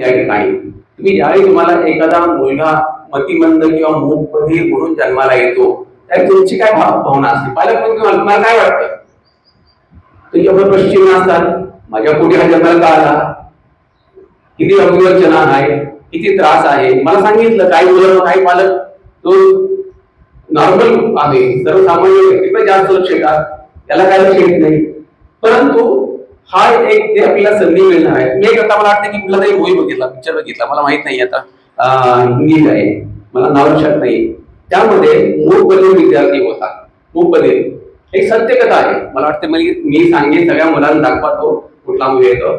त्या ठिकाणी तुम्ही ज्यावेळी तुम्हाला एखादा मुलगा मतिमंद किंवा मूकबधीर म्हणून जन्माला येतो त्यावेळी तुमची काय भाव- भावना असते? पालक म्हणून तुम्हाला काय वाटतं? तुमच्याबरोबर पश्चिम असतात माझ्या पोटी हा जन्माला का आला? किती अभिवचना आहे किती त्रास आहे? मला सांगितलं काही मुलं काही पालक तो नॉर्मल आहे सर्वसामान्य व्यक्ती पण जास्त लक्ष येतात त्याला काय लक्ष येत नाही. परंतु हा एक ते आपल्याला संधी मिळणार आहे. मी एक आता मला वाटतं की कुठला तरी मूवी बघितला पिक्चर बघितला. मला माहीत नाही आता. अं, आहे. मला नाव लक्षात नाही त्यामध्ये मूक बधीर विद्यार्थी होता. मूक बधीर एक सत्यकथा आहे. मला वाटतं मी मी सांगेन सगळ्या मुलांना दाखवा तो कुठला मूवी येतो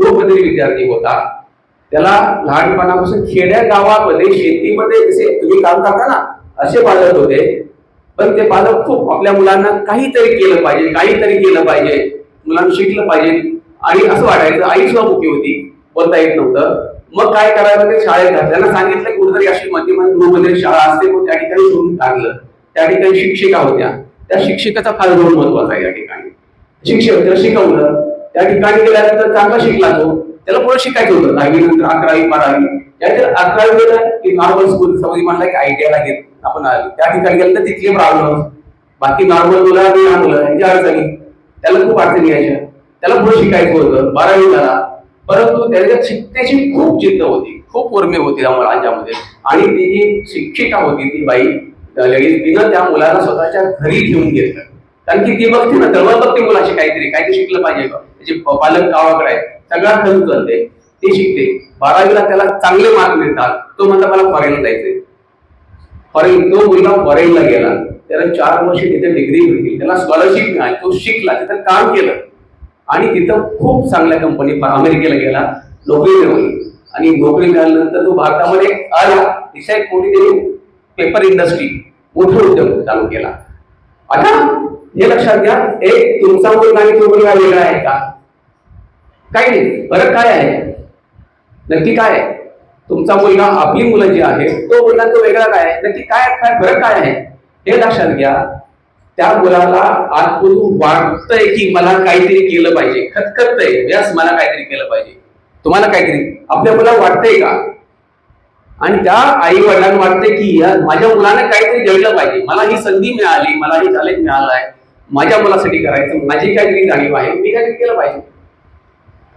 मूक बधीर विद्यार्थी होता. त्याला लहानपणापासून खेड्या गावामध्ये शेतीमध्ये जसे तुम्ही काम करता ना असे पालक होते. पण ते पालक खूप आपल्या मुलांना काहीतरी केलं पाहिजे काहीतरी केलं पाहिजे. मुलांना शिकलं पाहिजे. आणि असं वाटायचं आई सुद्धा मोठी होती बोलता येत नव्हतं. मग काय करायचं ते शाळेत घातलं. त्यांना सांगितलं कुठेतरी अशी गृहमध्ये शाळा असते मग त्या ठिकाणी सोडून टाकलं. त्या ठिकाणी शिक्षिका होत्या. त्या शिक्षिकाचा फार रोल महत्त्वाचा आहे या ठिकाणी. शिक्षक त्याला शिकवलं. त्या ठिकाणी गेल्यानंतर चांगला शिकला तो. त्याला पुढे शिकायचं होतं. दहावी नंतर अकरावी बारावी. त्याच्या अकरावी गेलं की नॉर्मल स्कूल समज म्हणलं की आयटीआयला घेत आपण आलो. त्या ठिकाणी गेलं तर तिथले प्रॉब्लेम बाकी नॉर्मल मुलं आणि लहान मुलं यांच्या अडचणी. त्याला खूप अडचणी यायच्या. त्याला पुढे शिकायचं होतं बारावी झाला. परंतु त्याच्या शिकण्याची खूप जिद्द होती खूप उर्मी होती त्या मुलांच्यामध्ये. आणि ती जी शिक्षिका होती ती बाई लेडीज तिनं त्या मुलाला स्वतःच्या घरी घेऊन घेतलं. कारण की ती बघते ना तळमळ बघते मुलाशी काहीतरी काहीतरी शिकलं पाहिजे. का त्याचे पालक गावाकडे आहे सगळा खर्च करते ते शिकते. बारावीला त्याला चांगले मार्क मिळतात तो म्हणता मला फॉरेनला जायचंय. फॉरेन तो मुलगा फॉरेनला गेला. त्याला चार वर्ष तिथे डिग्री भेटली. त्याला स्कॉलरशिप मिळाली तो शिकला तिथं काम केलं. आणि तिथं खूप चांगल्या कंपनी अमेरिकेला गेला नोकरी मिळवली. आणि नोकरी मिळाल्यानंतर तो भारतामध्ये आला. तिथे एक त्यांनी पेपर इंडस्ट्री मोठे उद्योग चालू केला. आता हे लक्षात घ्या एक तुमचा मुलगा आणि तो मुलगा वेगळा आहे का? काही नाही. फरक काय आहे? नक्की काय आहे? तुमचा मुलगा आपली मुलं जी आहे तो मुलगा तो वेगळा काय आहे? नक्की काय काय फरक काय आहे? हे लक्षात घ्या. त्या मुलाला आतमधून वाटतंय की मला काहीतरी केलं पाहिजे. खतखतय. व्यास मला काहीतरी केलं पाहिजे. तुम्हाला काहीतरी. आपल्या मुलाला वाटतंय का? आणि त्या आई वडिलांना वाटतंय की माझ्या मुलाने काहीतरी घडलं पाहिजे. मला ही संधी मिळाली मला ही चॅलेंज मिळालं आहे माझ्या मुलासाठी करायचं. माझी काहीतरी जाणीव आहे. मी काहीतरी केलं पाहिजे.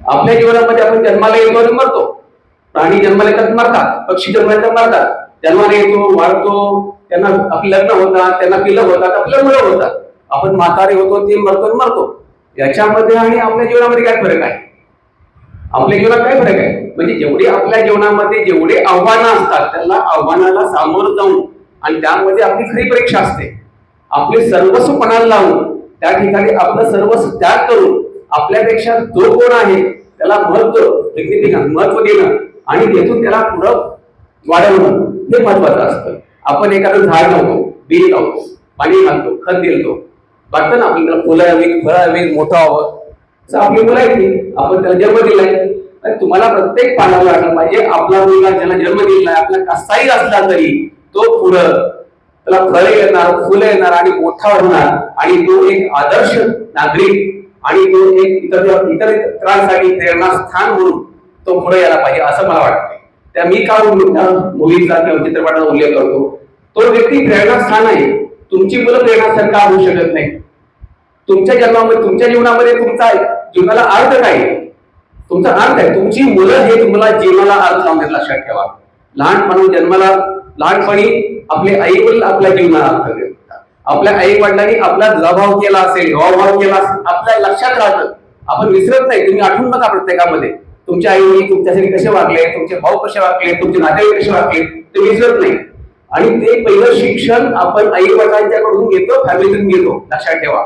आपल्या जीवनामध्ये आपण जन्माला येतो मरतो. प्राणी जन्माला येतात मरतात. पक्षी जन्माला येतात मरतात. जन्माला येतो वाढतो. त्यांना आपले लग्न होतात त्यांना पिलं होतात आपल्या मुलं होतात आपण म्हातारे होतो ते मरतो मरतो. याच्यामध्ये आणि आपल्या जीवनामध्ये काय फरक आहे? आपल्या जीवनात काय फरक आहे? म्हणजे जेवढे आपल्या जीवनामध्ये जेवढे आव्हानं असतात त्याला आव्हानाला सामोरं जाऊन आणि त्यामध्ये आपली खरी परीक्षा असते. आपले सर्वस्व पणाला लावून त्या ठिकाणी आपलं सर्वस्व त्याग करून आपल्यापेक्षा जो कोण आहे त्याला महत्त्व सिग्निफिकन्स महत्त्व देणं आणि तिथून त्याला पुढं वाढवणं हे महत्वाचं असतं. आपण एखादं झाड लावतो बी लावतो पाणी घालतो खत देतो. वाटतं ना आपल्याला फुलं हवी फळं हवी मोठं हवं असं आपली मुलं आहेत आपण त्याला जन्म दिलाय. आणि तुम्हाला प्रत्येक पानाला वाटलं पाहिजे आपला मुलगा ज्याला जन्म दिलाय आपला कसाही असला तरी तो पुढं त्याला फळं येणार फुलं येणार आणि मोठा होणार. आणि तो एक आदर्श नागरिक आणि तो एक इतर इतर इतरांसाठी प्रेरणास्थान म्हणून तो पुढे यायला पाहिजे असं मला वाटतं. त्या मी का मुलीचा किंवा चित्रपटाचा उल्लेख करतो. तो व्यक्ती प्रेरणास्थान आहे. तुमची मुलं प्रेरणास्थान का होऊ शकत नाही. तुमच्या जन्मामध्ये तुमच्या जीवनामध्ये तुमचा जीवनाला अर्थ काय? आहे? तुमचा अर्थ आहे. तुमची मुलं हे तुम्हाला जीवनाला अर्थ लावून देत लक्षात ठेवा. लहानपणा जन्माला लहानपणी आपले आई वडील आपल्या जीवनाला अर्थ देतात. आपल्या आई वडिलांनी आपला जबाव केला असेल भाव केला असेल आपल्या लक्षात राहतं. आपण विसरत नाही. तुम्ही आठवून बघा प्रत्येकामध्ये. तुमचे आई वडील तुमच्यासाठी कसे वागले तुमचे भाऊ कसे वागले तुमचे नातेवाईक कसे वागले ते विसरत नाही. आणि ते पहिलं शिक्षण आपण आई वडिलांच्याकडून घेतो फॅमिलीतून घेतो लक्षात ठेवा.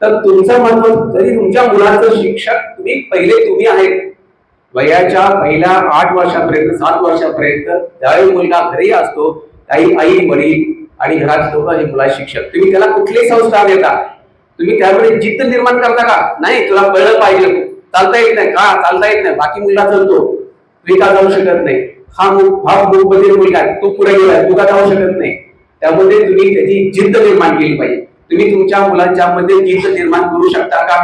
तर तुमचं महत्त्व जरी तुमच्या मुलाचं शिक्षक तुम्ही पहिले तुम्ही आहेत वयाच्या पहिल्या आठ वर्षापर्यंत सात वर्षापर्यंत ज्यावेळी मुलगा घरी असतो काही आई वडील आणि घरात लोक हे मुला शिक्षक. तुम्ही त्याला कुठलेही संस्था देता. तुम्ही त्यावेळी जिद्द निर्माण करता का? नाही तुला कळलं पाहिजे. चालता येत नाही का चालता येत नाही बाकी मुलगा चालतो तुम्ही का जाऊ शकत नाही. हा हा मुलबधीर मुलगा आहे तो पुढे गेलाय तू का जाऊ शकत नाही. त्यामध्ये तुम्ही त्याची जिद्द निर्माण केली पाहिजे. तुम्ही तुमच्या मुलांच्या मध्ये जिद्द निर्माण करू शकता का?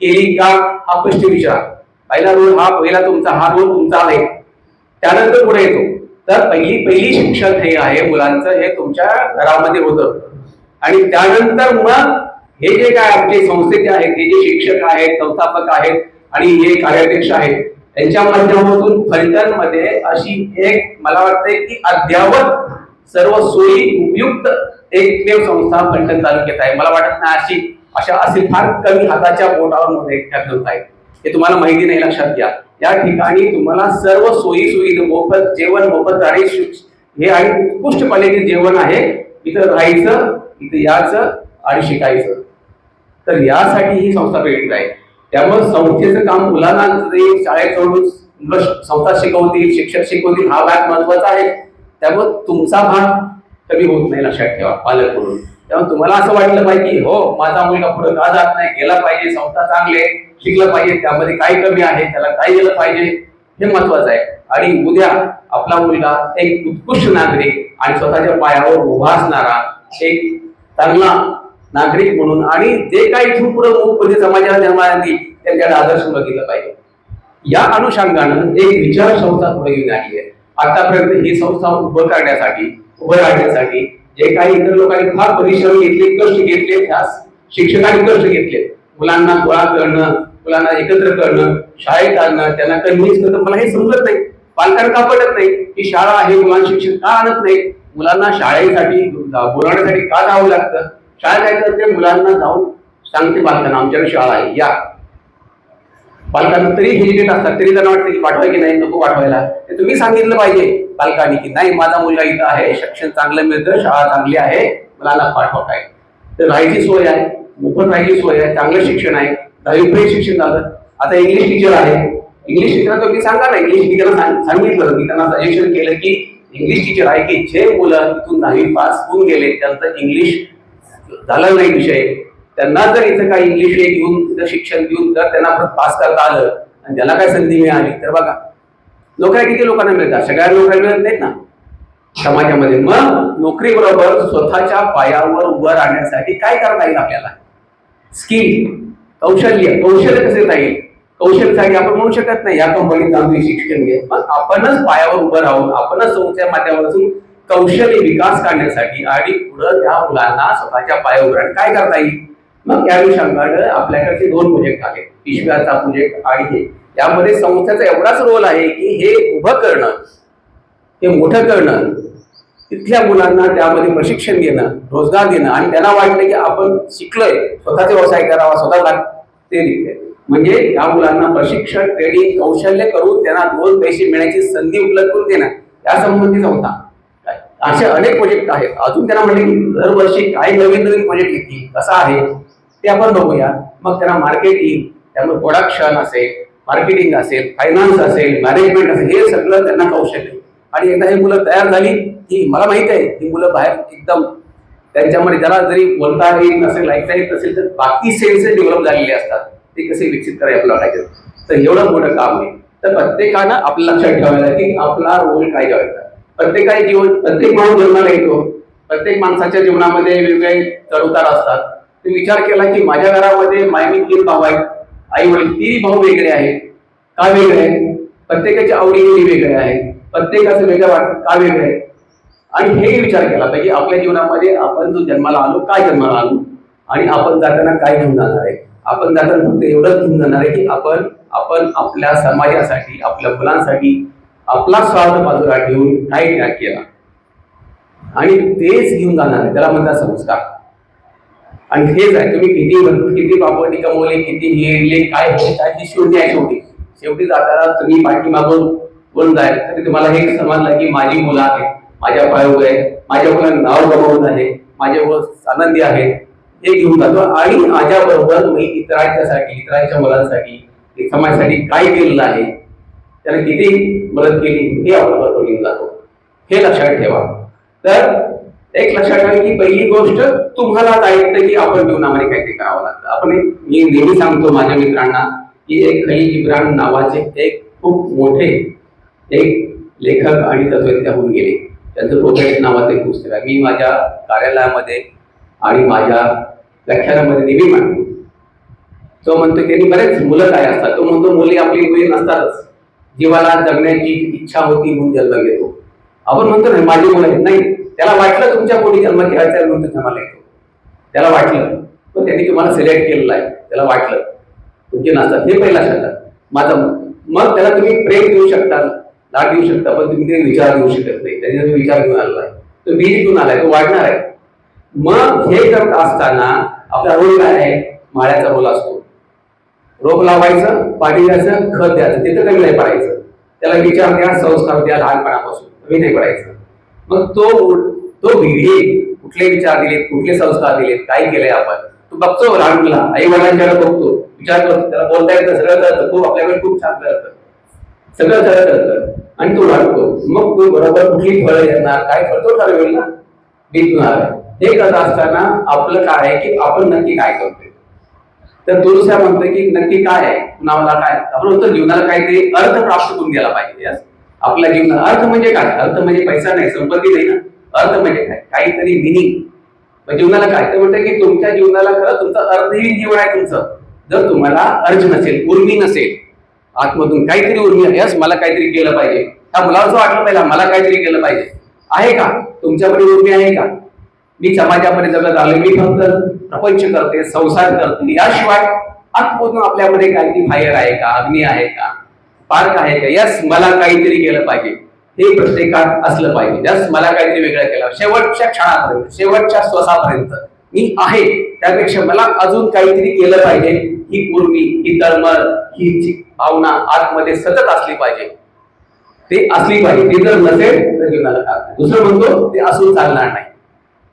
केली का? हा प्रश्न विचारा. पहिला रोल हा पहिला तुमचा हा रोल तुमचा आहे. त्यानंतर पुढे येतो. तर पहिली पहिली शिक्षण हे आहे मुलांचं हे तुमच्या घरामध्ये होतं. आणि त्यानंतर मग हे जे काय आमचे संस्थेचे आहेत हे जे शिक्षक आहेत संस्थापक आहेत आणि हे कार्याध्यक्ष आहेत त्यांच्या माध्यमातून फलटणमध्ये अशी एक मला वाटते की अद्यावत सर्व सोयी उपयुक्त एकमेव संस्था फलटण तालुक्यात आहे. मला वाटत नाही अशी अशा असे फार कमी हाताच्या बोटावर मध्ये त्या संस्था आहेत हे तुम्हाला माहिती नाही लक्षात घ्या. या ठिकाणी तुम्हाला सर्व सोयी सुविधा मोफत जेवण मोफत आणि हे आणि उत्कृष्ट क्वालिटी जेवण आहे इथं राहायचं इथं यायचं आणि शिकायचं. तर यासाठी ही संस्था प्रेरित आहे. त्यामुळे संस्थेचं काम मुलांना शाळेत सोडून संस्था शिकवतील शिक्षक शिकवतील हा भाग महत्त्वाचा आहे. त्यामुळे तुमचा भाग कमी होत नाही लक्षात ठेवा पालक म्हणून त्यामुळे तुम्हाला असं वाटलं पाहिजे की हो माझा मुलगा पुढे का जात नाही गेला पाहिजे संस्था चांगले शिकलं पाहिजे त्यामध्ये काय कमी आहे त्याला काय गेलं पाहिजे हे महत्वाचं आहे. आणि उद्या आपला मुलगा एक उत्कृष्ट नागरिक आणि स्वतःच्या पायावर उभा असणारा एक चांगला नागरिक म्हणून आणि जे काही इथून पुढे समाजाला जन्माला त्यांच्याकडे आदर्श बघितलं पाहिजे. या अनुषंगानं एक विचार संस्था पुढे घेऊन आली आहे. आतापर्यंत ही संस्था उभं करण्यासाठी उभं राहण्यासाठी जे काही इतर लोकांनी फार परिश्रम घेतले कष्ट घेतले त्यास शिक्षकांनी कष्ट घेतले मुलांना गोळा करणं मुलांना एकत्र करणं शाळेत आणणं त्यांना कन्व्हिन्स करणं मला हे समजत नाही. पालकांना का पडत नाही? की शाळा आहे मुलांना शिक्षण का आणत नाही? मुलांना शाळेसाठी बोलावण्यासाठी का जावं लागतं? शाळा काय ते मुलांना जाऊन सांगते पालकांना आमच्याकडे शाळा आहे या. पालकांना तरी हेजिटेट असतात तरी त्यांना वाटतं की पाठवाय की नाही नको पाठवायला ते तुम्ही सांगितलं पाहिजे पालकांनी की नाही माझा मुलगा इथं आहे शिक्षण चांगलं मिळतं शाळा चांगली आहे मुलांना पाठवत आहे तर राहायची सोय आहे मोफत राहायची सोय आहे चांगलं शिक्षण आहे दहावीपर्यंत शिक्षण झालं. आता इंग्लिश टीचर आहे. इंग्लिश टीचर तुम्ही सांगा ना इंग्लिश टीचरला सांगितलं मी त्यांना सजेशन केलं की इंग्लिश टीचर आहे की जे मुलं तिथून दहावी पास होऊन गेले त्यांचं इंग्लिश झाला नाही विषय. त्यांना जर इथं काही इंग्लिश हे घेऊन इथं शिक्षण देऊन जर त्यांना पास करता आलं आणि त्याला काय संधी मिळाली तर बघा. नोकऱ्या किती लोकांना मिळतात? सगळ्या नोकऱ्या मिळत नाहीत ना? समाजामध्ये. मग नोकरी बरोबर स्वतःच्या पायावर उभं राहण्यासाठी काय करता येईल आपल्याला? स्किल कौशल्य. कौशल्य कसे येता येईल? कौशल्यासाठी आपण म्हणू शकत नाही या कंपनीत जाऊन शिक्षण घे मग आपणच पायावर उभं राहून आपणच संस्थेच्या माध्यमातून कौशल्य विकास करण्यासाठी आणि पुढं त्या मुलांना स्वतःच्या पायावर काय करता येईल? मग त्या अनुषंगानं आपल्याकडचे दोन प्रोजेक्ट आले. पिशव्याचा प्रोजेक्ट आणि हे. यामध्ये संस्थेचा एवढाच रोल आहे की हे उभं करणं हे मोठं करणं तिथल्या मुलांना त्यामध्ये प्रशिक्षण देणं रोजगार देणं आणि त्यांना वाटलं की आपण शिकलोय. स्वतःचा व्यवसाय करावा स्वतःला ते निघते म्हणजे या मुलांना प्रशिक्षण ट्रेनिंग कौशल्य करून त्यांना दोन पैसे मिळण्याची संधी उपलब्ध करून देणं. या संबंधी संस्था असे अनेक प्रोजेक्ट आहेत. अजून त्यांना म्हणले की दरवर्षी काय नवीन नवीन प्रोजेक्ट येतील. कसं आहे? ते आपण बघूया. मग त्यांना मार्केटिंग त्यामुळे प्रोडक्शन असेल मार्केटिंग असेल फायनान्स असेल मॅनेजमेंट असेल हे सगळं त्यांना कौशल्य आणि एकदा ही मुलं तयार झाली की मला माहीत आहे ही मुलं बाहेर एकदम त्यांच्यामध्ये ज्याला जरी बोलता येत नसेल ऐकता येत नसेल तर बाकी सेन्सेस डेव्हलप झालेले असतात. ते कसे विकसित करायला आपल्याला वाटायचं? तर एवढं मोठं काम आहे. तर प्रत्येकानं आपलं लक्षात ठेवायला की आपला रोल काय ठेवायचा? प्रत्येकाने जीवन प्रत्येक माणूस जन्माला येतो. प्रत्येक माणसाच्या जीवनामध्ये वेगवेगळे चढउतार असतात. ते विचार केला की माझ्या घरामध्ये मायमी तीन भाऊ आहेत. आई वडील तीन भाऊ वेगळे आहेत. का वेगळे आहेत? प्रत्येकाच्या आवडीनिवडी वेगळे आहेत प्रत्येकाचं वेगळं वाटतं का वेगळं आहे? आणि हेही विचार केला पाहिजे आपल्या जीवनामध्ये आपण जो जन्माला आलो काय जन्माला आलो? आणि आपण जाताना काय घेऊन जाणार आहे? आपण जाताना फक्त एवढंच घेऊन जाणार आहे की आपण आपण आपल्या समाजासाठी आपल्या मुलांसाठी आपला स्वार्थ बाजूला ठेवून काही त्याग केला. आणि तेच घेऊन जाणार आहे. त्याला म्हणतात संस्कार. आणि हेच आहे तुम्ही किती किती प्रॉपर्टी कमवले किती हे काय होते काय शेवटी आहे शेवटी. शेवटी जाताना तुम्ही पाठीमागून बोलून जाईल तरी तुम्हाला हे समजलं की माझी मुलं आहे माझ्या पायावर आहे माझ्या मुलांना नाव गमावत आहे माझे आनंदी आहे हे घेऊन जातो. आणि माझ्या बरोबर मी इतरांच्यासाठी इतरांच्या मुलांसाठी समाजासाठी काय केलेलं आहे त्याने किती मदत केली हे आपल्या बरोबर जातो. हे लक्षात ठेवा. तर एक लक्षात ठेवा की पहिली गोष्ट तुम्हाला ऐकतं की आपण जीवनामध्ये काहीतरी करावं लागतं. आपण एक मी नेहमी सांगतो माझ्या मित्रांना की एक खलील इब्राहिम नावाचे एक खूप मोठे एक लेखक आणि तत्वज्ञ होऊन गेले. त्यांचं प्रोजेक्ट नावाचं एक पुस्तक आहे. मी माझ्या कार्यालयामध्ये आणि माझ्या व्याख्यानामध्ये नेहमी मांडतो. तो म्हणतो की त्यांनी बरेच मुलं काय असतात. तो म्हणतो मुली आपली मुली नसतातच. जीवाला जगण्याची इच्छा होती म्हणून जन्म घेतो. आपण म्हणतो नाही माझी मुलं नाही त्याला वाटलं तुमच्या पोटी जन्म घ्यायचा आहे म्हणून जन्माला येतो. त्याला वाटलं. पण त्यांनी तुम्हाला सिलेक्ट केलेलं आहे. त्याला वाटलं. तुमचे नाचतात हे पहिला शब्द माझा मग त्याला तुम्ही प्रेम देऊ शकता लाड देऊ शकता पण तुम्ही ते विचार देऊ शकत नाही. त्याने तुम्ही विचार घेऊन आलेला आहे. तो बीज घेऊन आलाय. तो वाढणार आहे. मग हे करत असताना आपला रोल काय आहे? माळ्याचा रोल असतो. रोप लावायचं पाणी द्यायचं खत द्यायचं. तिथं कमी नाही पडायचं. त्याला विचार द्या संस्कार द्या लहानपणापासून. कमी नाही पडायचं. मग तो तो विधी कुठले विचार दिलेत कुठले संस्कार दिलेत काय केलंय आपण? तू बघतो लहान मुला आई वडिलांच्याकडे बघतो. विचार करतो. त्याला बोलता येतं सगळं करतं खूप आपल्याकडे खूप छान करतं सगळं खरं कळतं. आणि तो वाढतो मग तो बरोबर कुठली फळं येणार काय फळ? तो ठरवेल ना. विकणार हे करत असताना आपलं काय आहे की आपण नक्की काय करतोय? तर दुसऱ्या म्हणतोय की नक्की काय आहे? कुणाला काय आपण म्हणतो जीवनाला काहीतरी अर्थ प्राप्त करून द्यायला पाहिजे आपल्या जीवनाला अर्थ म्हणजे काय? अर्थ म्हणजे पैसा नाही संपत्ती नाही ना? अर्थ म्हणजे काय? काहीतरी मिनिंग जीवनाला काय? तर म्हणतं की तुमच्या जीवनाला खरं तुमचं अर्थहीन जीवन आहे तुमचं. जर तुम्हाला अर्ज नसेल उर्मी नसेल आतमधून काहीतरी उर्मी आहे यस मला काहीतरी केलं पाहिजे. त्या मुलाचं वाटलं पाहिजे मला काहीतरी केलं पाहिजे. आहे का? तुमच्याकडे उर्मी आहे का? मी समाजामध्ये जगत आलो मी फक्त प्रपंच करते संसार करते याशिवाय आतमधून आपल्यामध्ये काहीतरी फायर आहे का अग्नी आहे का पार्क आहे का? यस मला काहीतरी केलं पाहिजे. हे प्रत्येकात असलं पाहिजे. यस मला काहीतरी वेगळं केलं. शेवटच्या क्षणापर्यंत शेवटच्या श्वासापर्यंत मी आहे. त्यापेक्षा मला अजून काहीतरी केलं पाहिजे. ही पूर्वी ही तळमळ ही भावना आतमध्ये सतत असली पाहिजे. ते असली पाहिजे. ते जर नसेल तर जीवनाला दुसरं म्हणतो ते असून चालणार नाही.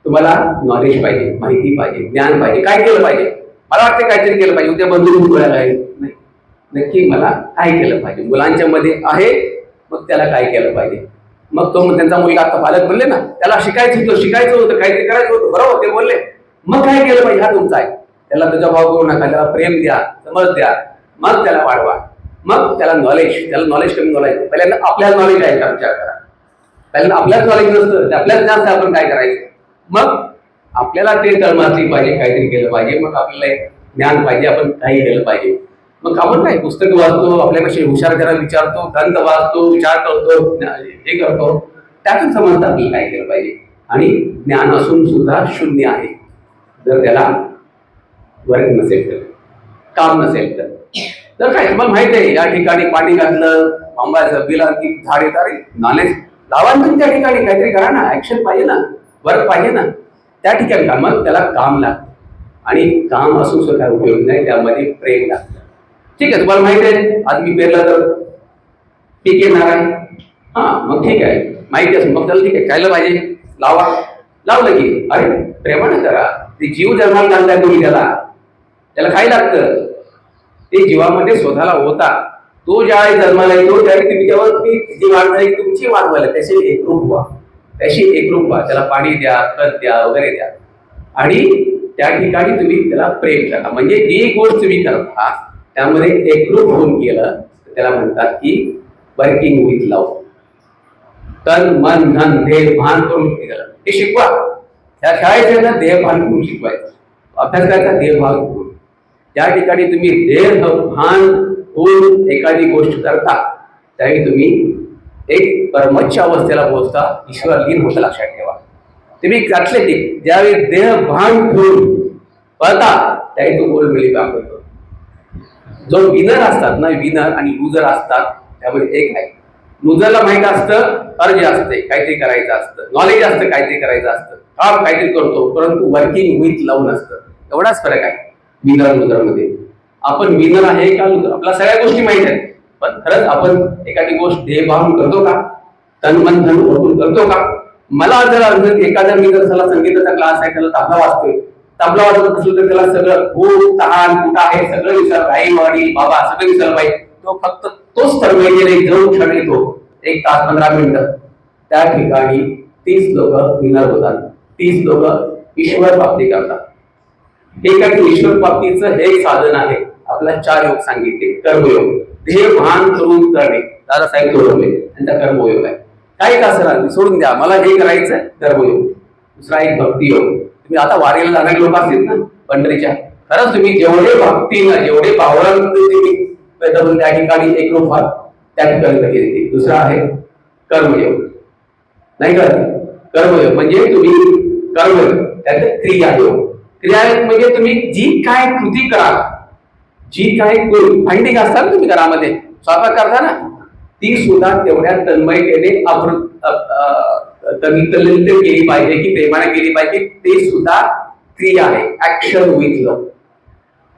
तुम्हाला नॉलेज पाहिजे माहिती पाहिजे ज्ञान पाहिजे. काय केलं पाहिजे? मला वाटतं काहीतरी केलं पाहिजे. उद्या बंधू डोळ्याला आहे नाही. नक्की मला काय केलं पाहिजे? मुलांच्या मध्ये आहे मग त्याला काय केलं पाहिजे? मग तो त्यांचा मुलगा आता पालक बोलले ना त्याला शिकायचं होतं शिकायचं होतं काहीतरी करायचं होतं बरोबर ते बोलले. मग काय केलं पाहिजे? हा तुमचा आहे. त्याला तुझा भाव करू नका त्याला प्रेम द्या समज द्या. मग त्याला वाढवा. मग त्याला नॉलेज त्याला नॉलेज कमी नॉलेज पहिल्यांदा आपल्याला नॉलेज आहे का विचार करा. पहिल्यांदा आपल्याच नॉलेज नसतं ते आपल्याच ज्ञान आपण काय करायचं? मग आपल्याला ते तळमारली पाहिजे काहीतरी केलं पाहिजे. मग आपल्याला एक ज्ञान पाहिजे आपण काही केलं पाहिजे. मग आपण काय पुस्तक वाचतो आपल्यापेक्षा हुशार जरा विचारतो ग्रंथ वाचतो विचार करतो हे करतो. त्यातून समजतं आपल्याला काय केलं पाहिजे? आणि ज्ञान असून सुद्धा शून्य आहे. जर त्याला वर्ग नसेल तर काम नसेल तर. तर काय तुम्हाला माहीत आहे या ठिकाणी पाणी घातलं आंब्याचं बिल की झाड येत अरे नॉलेज लावा ठिकाणी काहीतरी करा ना ऍक्शन पाहिजे ना. वर्क पाहिजे ना त्या ठिकाणी का मग त्याला काम लागतं. आणि काम असून सुद्धा काय उपयोग नाही त्यामध्ये प्रेम लागतं. ठीक आहे तुम्हाला माहिती आहे आज मी पेरलं तर पीक येणार आहे. हां मग ठीक आहे माहिती असेल मग त्याला ठीक आहे खायला पाहिजे. लावा. लावलं की अरे प्रेमाने करा. ते जीव जन्माला घालताय तुम्ही त्याला त्याला काय लागतं? ते जीवामध्ये स्वतःला होता. तो ज्यावेळी जन्माला येतो त्यावेळी तुम्ही तेव्हा तुम्ही जी वाढ झाली तुमची वाढ व्हायला त्याशी एकरूप व्हा. त्याशी एकरूप व्हा. त्याला पाणी द्या खत द्या वगैरे द्या. आणि त्या ठिकाणी तुम्ही त्याला प्रेम करा. म्हणजे जी गोष्ट तुम्ही करता त्यामध्ये एकरूप होऊन केलं तर त्याला म्हणतात की वर्किंग विथ लव तन मन धन देह भान करून केलं हे शिकवा. त्या शाळेचे ना देह भान करून शिकवायचं. अभ्यास करायचा देह भान करून. ज्या ठिकाणी तुम्ही देह भान होऊन एखादी गोष्ट करता त्यावेळी तुम्ही एक परमच्छ अवस्थेला पोहोचता ईश्वर लीन होतं लक्षात ठेवा. तुम्ही घातले ते ज्यावेळी देह भान ठेवून पळता त्यावेळी तो गोल मिळी दाखवतो जो विनर असतात ना विनर आणि लुजर असतात त्यामध्ये एक आहे. लुजरला माहीत असतं अर्ज असते काहीतरी करायचं असतं. नॉलेज असतं काहीतरी करायचं असतं. काम काहीतरी करतो परंतु वर्किंग विथ लावून असतं एवढाच फरक आहे. विनर लुजरमध्ये आपण विनर आहे का लुजर आपल्या सगळ्या गोष्टी माहीत आहेत. पण खरंच आपण एखादी गोष्ट ध्येय भावून करतो का? तन मन धन ओळखून करतो का? मला जर अजून एखाद्या मी जर त्याला संगीताचा क्लास आहे त्याला तबला वाजतोय. तबला वाचत असेल तर त्याला सगळं भूक तहान कुठं आहे सगळं विसर आई वडील बाबा सगळं विसरलं पाहिजे. तो फक्त तोच ठरवेलेले जो क्षण येतो. एक तास पंधरा मिनिटं. त्या ठिकाणी तीस लोक विनर होतात. तीस लोक ईश्वर प्राप्ती करतात. एका ईश्वर प्राप्तीचं हे एक साधन आहे. आपला चार योग सांगितले. कर्मयोग. ध्येय भान करून करणे. दादासाहेब तोडवले त्यांचा कर्मयोग आहे. काही का सर सोडून द्या. मला हे करायचं कर्मयोग. दुसरा एक भक्तियोग. तुम्ही आता वारीला जाणारे लोक असतील ना पंढरीच्या. खरंच तुम्ही जेवढे भक्तीनं जेवढे पावरानं तुम्ही त्या ठिकाणी एकरूप व्हाल त्या ठिकाणी लगेच दुसरा आहे कर्मयोग. नाही का? कर्मयोग. म्हणजे तुम्ही कर्मयोग. त्याचं क्रियायोग. क्रियायोग म्हणजे तुम्ही जी काय कृती कराल जी काही फाइंडिंग असतात तुम्ही घरामध्ये? स्वयंपाक करता ना ती सुद्धा तेवढ्या तन्मयतेने अभृत अ- केली पाहिजे की प्रेमाने केली पाहिजे. ते सुद्धा क्रिया आहे ऍक्शन विथ लव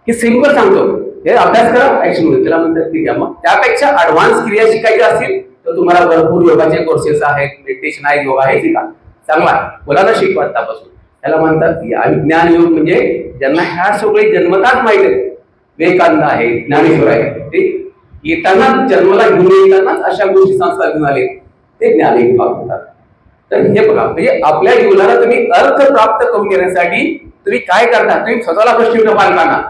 हे सिंपल सांगतो. हे अभ्यास करा ऍक्शन होईल त्याला म्हणतात क्रिया. मग त्यापेक्षा ऍडव्हान्स क्रिया शिकायची असतील तर तुम्हाला भरपूर योगाचे कोर्सेस आहेत मेडिटेशन आहे योगा आहे शिका. चांगला आहे. मुलांना शिकवा आतापासून. त्याला म्हणतात की ज्ञान योग म्हणजे ज्यांना ह्या सगळे जन्मताच माहिती आहे विवेकानंद आहे ज्ञानेश्वर आहे. ते येताना जन्माला घेऊन येतानाच अशा गोष्टी संस्कार घेऊन आले. ते ज्ञानही होतात. तर हे बघा म्हणजे आपल्या जीवनाला तुम्ही अर्थ प्राप्त करून घेण्यासाठी तुम्ही काय करता? तुम्ही स्वतःला प्रश्न विचारा पालकांना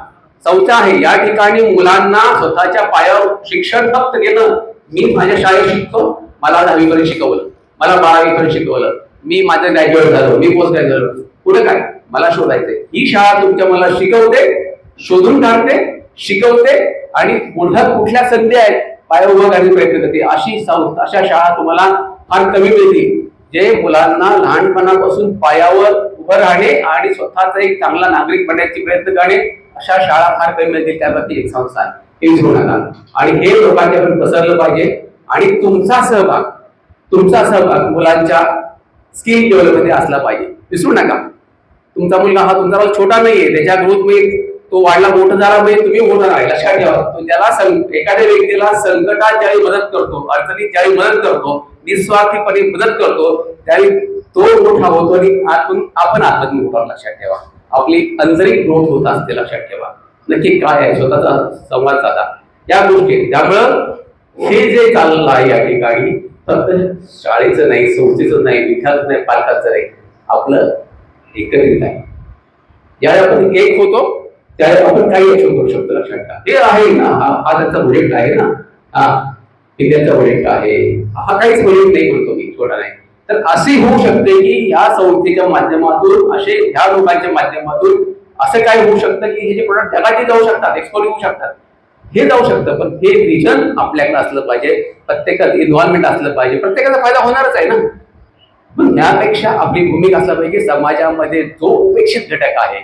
चौथा आहे या ठिकाणी मुलांना स्वतःच्या पायावर शिक्षण फक्त घेणं मी माझ्या शाळेत शिकतो मला दहावीपर्यंत शिकवलं. मला बारावीपर्यंत शिकवलं. मी माझं ग्रॅज्युएट झालो मी पोस्ट ग्रॅज्युएट झालो. पुढे काय? मला शोधायचंय. ही शाळा तुमच्या मला शिकवते शोधून काढते शिकवते आणि पुढल्या कुठल्या संधी आहेत पाया उभं करण्याचा प्रयत्न करते. अशी संस्था अशा शाळा तुम्हाला फार कमी मिळतील जे मुलांना लहानपणापासून पायावर उभं राहणे आणि स्वतःचा एक चांगला नागरिक बनण्याचे प्रयत्न करणे अशा शाळा फार कमी मिळतील. त्यावरती एक संस्था आहे हे विसरू नका आणि हे लोकांच्यापर्यंत पसरलं पाहिजे. आणि तुमचा सहभाग तुमचा सहभाग मुलांच्या स्किल डेव्हलपमध्ये असला पाहिजे. विसरू नका. तुमचा मुलगा हा तुमचा छोटा नाहीये त्याच्या ग्रोथमध्ये तो वाढला मोठा झाला म्हणजे तुम्ही मोठा आहे लक्षात ठेवा. तो त्याला एखाद्या व्यक्तीला संकटात ज्यावेळी मदत करतो अडचणीत ज्यावेळी मदत करतो निस्वार्थीपणे मदत करतो त्यावेळी तो मोठा होतो आणि आतून आपण आतून मोठा लक्षात ठेवा. आपली आंतरिक ग्रोथ होत असते लक्षात ठेवा. नक्की काय आहे? स्वतःचा संवाद साधा. या गोष्टी. त्यामुळं हे जे चाललं आहे या ठिकाणी फक्त शाळेचं नाही संस्थेचं नाही विद्यार्थी नाही पालकाचं नाही आपलं एकत्रित आहे. ज्यावेळी आपण एक होतो त्या आपण काही अचीव करू शकतो लक्षात ठेवा. हे आहे ना हा त्यांचा त्याचा प्रोजेक्ट आहे ना. हा विद्याचा प्रोजेक्ट आहे. हा काहीच प्रोजेक्ट नाही म्हणतो मी छोटा नाही. तर असे होऊ शकते की या संस्थेच्या माध्यमातून असे ह्या लोकांच्या माध्यमातून असं काय होऊ शकतं की हे जे प्रोडक्ट जगाचे जाऊ शकतात एक्सपोर्ट होऊ शकतात. हे जाऊ शकतं पण हे विजन आपल्याकडे असलं पाहिजे प्रत्येकात इन्व्हॉल्वमेंट असलं पाहिजे प्रत्येकाचा फायदा होणारच आहे ना. पण त्यापेक्षा आपली भूमिका असला पाहिजे की समाजामध्ये जो उपेक्षित घटक आहे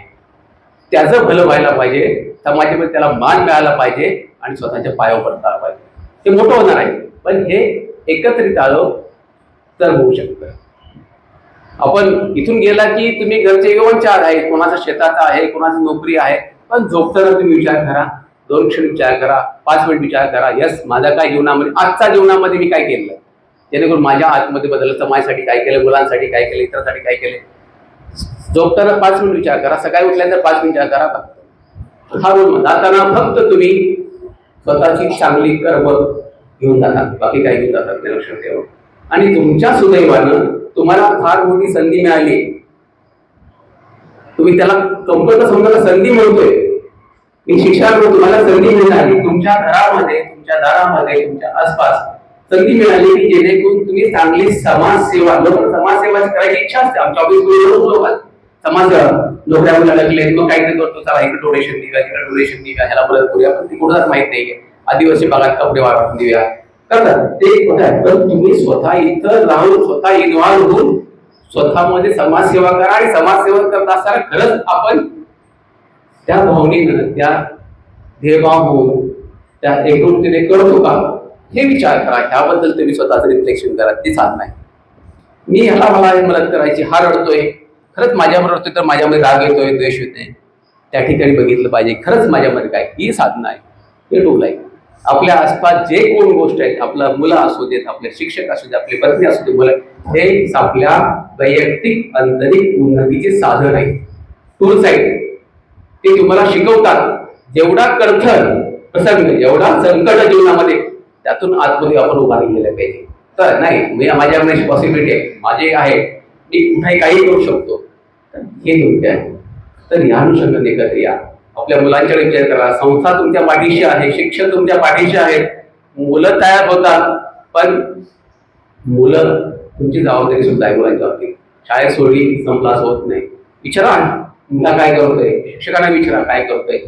त्याचं भलं व्हायला पाहिजे समाजामध्ये त्याला मान मिळायला पाहिजे आणि स्वतःच्या पायावर पडता पाहिजे. ते मोठं होणार आहे पण हे एकत्रित आलं तर होऊ शकतं. आपण इथून गेला की तुम्ही घरचे येऊन चार आहे कोणाचा शेताचा आहे कोणाची नोकरी आहे पण झोपताना तुम्ही विचार करा दोन क्षण विचार करा पाच मिनिट विचार करा यस माझ्या काय जीवनामध्ये आजच्या जीवनामध्ये मी काय केलं? जेणेकरून माझ्या आतमध्ये बदल समाजासाठी काय केलं मुलांसाठी काय केलं इतरांसाठी काय केलं? झोपताना पाच मिनिट विचार करा. सकाळी उठल्यानंतर पाच मिनिट विचार करा हा रोल जाताना फक्त तुम्ही स्वतःची चांगली कर्म घेऊन जातात बाकी काही घेऊन जातात ते लक्षात ठेवा. आणि तुमच्या सुदैवानं तुम्हाला फार मोठी संधी मिळाली. तुम्ही त्याला कंपन समजायला संधी मिळतोय. मी शिक्षण तुम्हाला संधी मिळाली. तुमच्या घरामध्ये तुमच्या दारामध्ये तुमच्या आसपास संधी मिळाली की जेणेकरून तुम्ही चांगली समाजसेवा लोक समाजसेवा करायची इच्छा असते. आमच्या ऑफिस लोक समाज नोकऱ्यामध्ये अडकले तो काहीतरी करतो चला इकडे डोनेशन निघा इकडे डोनेशन निघा ह्याला मदत करूया. पण ती कुठंच माहीत नाहीये. आदिवासी भागात कपडे वाटून देऊया? करतात. ते कुठं आहे. पण तुम्ही स्वतः इथं राहून स्वतः इन्व्हॉल्व्ह होऊन स्वतःमध्ये समाजसेवा करा आणि समाजसेवा करत असताना खरंच आपण त्या भावनेनं त्या ध्येयभाव होऊन त्या एकरूपतेने करतो का? हे विचार करा. ह्याबद्दल तुम्ही स्वतःचं रिफ्लेक्शन करा. ते साधना आहे. मी ह्याला मला मदत करायची. हा रडतोय. खरंच माझ्यामध्ये रडतोय तर माझ्यामध्ये राग येतोय द्वेष येतोय. त्या ठिकाणी बघितलं पाहिजे खरंच माझ्यामध्ये काय ही साधना आहे. हे टोल आहे आपल्या आसपास जे कोण गोष्ट आहेत आपलं मुलं असू देत आपले शिक्षक असू दे आपली पत्नी असू दे मुलं हे आपल्या वैयक्तिक आंतरिक उन्नतीचे साधन आहे. टूल्स आहेत ते तुम्हाला शिकवतात. जेवढा कणखर प्रसंग एवढा संकट जीवनामध्ये त्यातून आतमध्ये आपण उभा गेलं पाहिजे. तर नाही मी माझ्यामध्ये पॉसिबिलिटी आहे. माझे आहे. मी कुठेही काही करू शकतो. हे तुमचे आहे. तर या अनुषंगाने एकत्र या. आपल्या मुलांच्याकडे विचार करा. संस्था तुमच्या पाठीशी आहे शिक्षक तुमच्या पाठीशी आहेत. मुलं तयार होतात पण मुलं तुमची जबाबदारी सुद्धा आहे मुलांच्या बाबतीत. शाळेत सोडली संपलाच होत नाही. विचारा. मुला काय करतोय? शिक्षकांना विचारा काय करतोय?